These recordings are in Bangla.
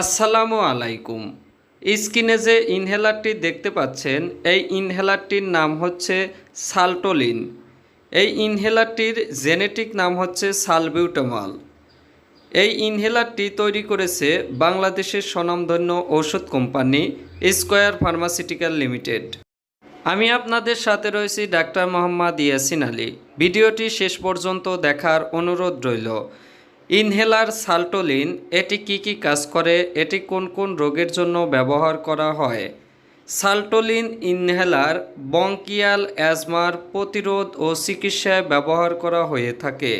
আসসালামু আলাইকুম। স্ক্রিনে যে ইনহেলারটি দেখতে পাচ্ছেন, এই ইনহেলারটির নাম হচ্ছে সালটোলিন। এই ইনহেলারটির জেনেটিক নাম হচ্ছে সালবিউটামল। এই ইনহেলারটি তৈরি করেছে বাংলাদেশের স্বনামধন্য ঔষধ কোম্পানি স্কোয়ার ফার্মাসিউটিক্যাল লিমিটেড। আমি আপনাদের সাথে রয়েছি ডাক্তার মোহাম্মদ ইয়াসিন আলী। ভিডিওটি শেষ পর্যন্ত দেখার অনুরোধ রইল। ইনহেলার সাল্টোলিন, এটি কি কি কাজ করে, এটি কোন কোন রোগের জন্য ব্যবহার করা হয়? সাল্টোলিন ইনহেলার বঙ্কিয়াল অ্যাজমার প্রতিরোধ ও চিকিৎসায় ব্যবহার করা হয়ে থাকে।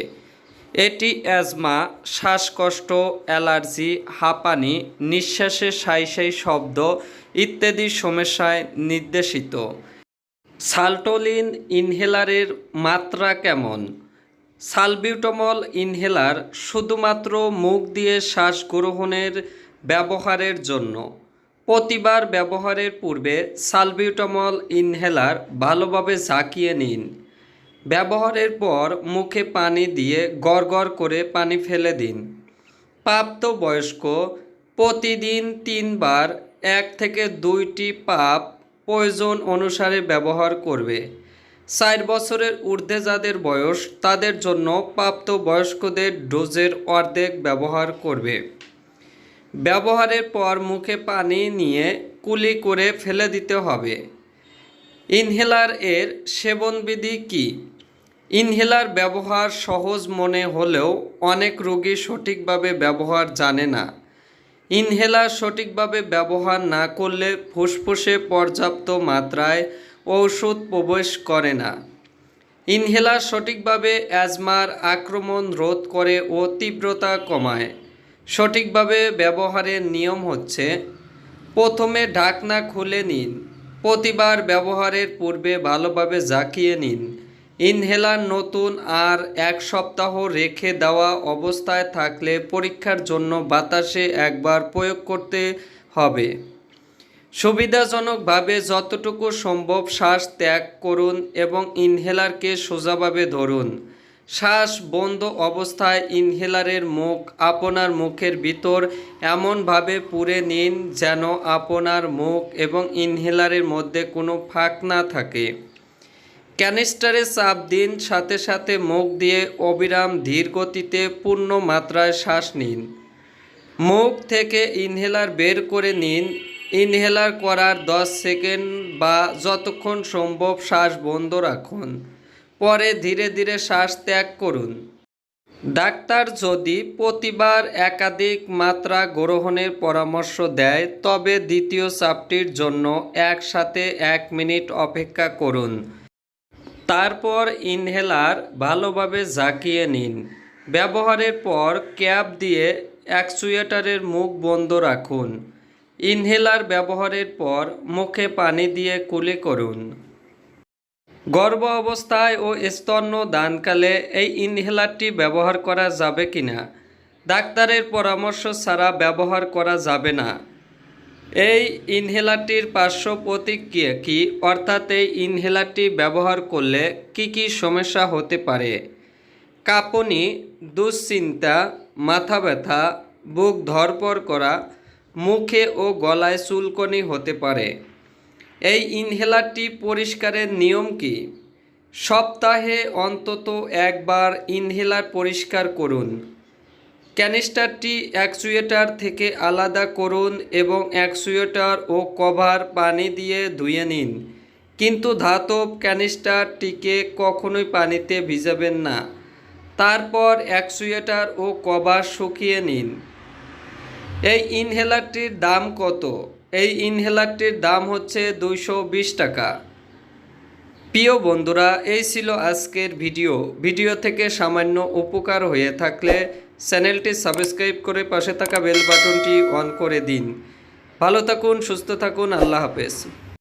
এটি অ্যাজমা, শ্বাসকষ্ট, অ্যালার্জি, হাঁপানি, নিঃশ্বাসে সাই সাই শব্দ ইত্যাদি সমস্যায় নির্দেশিত। সাল্টোলিন ইনহেলারের মাত্রা কেমন? সালবিউটামল ইনহেলার শুধুমাত্র মুখ দিয়ে শ্বাস গ্রহণের ব্যবহারের জন্য। প্রতিবার ব্যবহারের পূর্বে সালবিউটামল ইনহেলার ভালোভাবে ঝাঁকিয়ে নিন। ব্যবহারের পর মুখে পানি দিয়ে গড় করে পানি ফেলে দিন। প্রাপ্তবয়স্ক প্রতিদিন তিনবার এক থেকে দুইটি পাপ প্রয়োজন অনুসারে ব্যবহার করবে। ষাট বছরের ঊর্ধ্বে যাদের বয়স, তাদের জন্য প্রাপ্তবয়স্কদের ডোজের অর্ধেক ব্যবহার করবে। ব্যবহারের পর মুখে পানি নিয়ে কুলি করে ফেলে দিতে হবে। ইনহেলার এর সেবনবিধি কী? ইনহেলার ব্যবহার সহজ মনে হলেও অনেক রোগী সঠিকভাবে ব্যবহার জানে না। ইনহেলার সঠিকভাবে ব্যবহার না করলে ফুসফুসে পর্যাপ্ত মাত্রায় ঔষধ প্রবেশ করে না। ইনহেলার সঠিকভাবে অ্যাজমার আক্রমণ রোধ করে ও তীব্রতা কমায়। সঠিকভাবে ব্যবহারের নিয়ম হচ্ছে, প্রথমে ঢাকনা খুলে নিন, প্রতিবার ব্যবহারের পূর্বে ভালোভাবে জাকিয়ে নিন। ইনহেলার নতুন আর এক সপ্তাহ রেখে দেওয়া অবস্থায় থাকলে পরীক্ষার জন্য বাতাসে একবার প্রয়োগ করতে হবে। সুবিধাজনকভাবে যতটুকু সম্ভব শ্বাস ত্যাগ করুন এবং ইনহেলারকে সোজাভাবে ধরুন। শ্বাস বন্ধ অবস্থায় ইনহেলারের মুখ আপনার মুখের ভিতর এমনভাবে পুরে নিন যেন আপনার মুখ এবং ইনহেলারের মধ্যে কোনো ফাঁক না থাকে। ক্যানিস্টারে চাপ দিন, সাথে সাথে মুখ দিয়ে অবিরাম ধীর গতিতে পূর্ণ মাত্রায় শ্বাস নিন। মুখ থেকে ইনহেলার বের করে নিন ইনহেলার করার 10 সেকেন্ড বা যতক্ষণ সম্ভব শ্বাস বন্ধ রাখুন। পরে ধীরে ধীরে শ্বাস ত্যাগ করুন। ডাক্তার যদি প্রতিবার একাধিক মাত্রা গ্রহণের পরামর্শ দেয়, তবে দ্বিতীয় চাপটির জন্য একসাথে এক মিনিট অপেক্ষা করুন। তারপর ইনহেলার ভালোভাবে ঝাঁকিয়ে নিন। ব্যবহারের পর ক্যাপ দিয়ে অ্যাকচুয়েটারের মুখ বন্ধ রাখুন। ইনহেলার ব্যবহারের পর মুখে পানি দিয়ে কুলি করুন। গর্ভ অবস্থায় ও স্তন্য দানকালে এই ইনহেলারটি ব্যবহার করা যাবে কিনা, ডাক্তারের পরামর্শ ছাড়া ব্যবহার করা যাবে না। এই ইনহেলারটির পার্শ্ব প্রতিক্রিয়া কী, অর্থাৎ এই ইনহেলারটি ব্যবহার করলে কি কি সমস্যা হতে পারে? কাঁপুনি, দুশ্চিন্তা, মাথা ব্যথা, বুক ধরপর করা মুখে ও গলায় চুলকনি হতে পারে। এই ইনহেলারটি পরিষ্কারের নিয়ম কি? সপ্তাহে অন্তত একবার ইনহেলার পরিষ্কার করুন। ক্যানিস্টারটি অ্যাকচুয়েটার থেকে আলাদা করুন এবং অ্যাকচুয়েটার ও কভার পানি দিয়ে ধুয়ে নিন। কিন্তু ধাতব ক্যানিস্টারটিকে কখনোই পানিতে ভিজাবেন না। তারপর অ্যাকচুয়েটার ও কভার শুকিয়ে নিন। এই ইনহেলারটির দাম কত? এই ইনহেলারটির দাম হচ্ছে দুইশো বিশ টাকা। প্রিয় বন্ধুরা, এই ছিল আজকের ভিডিও। ভিডিও থেকে সামান্য উপকার হয়ে থাকলে চ্যানেলটি সাবস্ক্রাইব করে পাশে থাকা বেল বাটনটি অন করে দিন। ভালো থাকুন, সুস্থ থাকুন, আল্লাহ হাফেজ।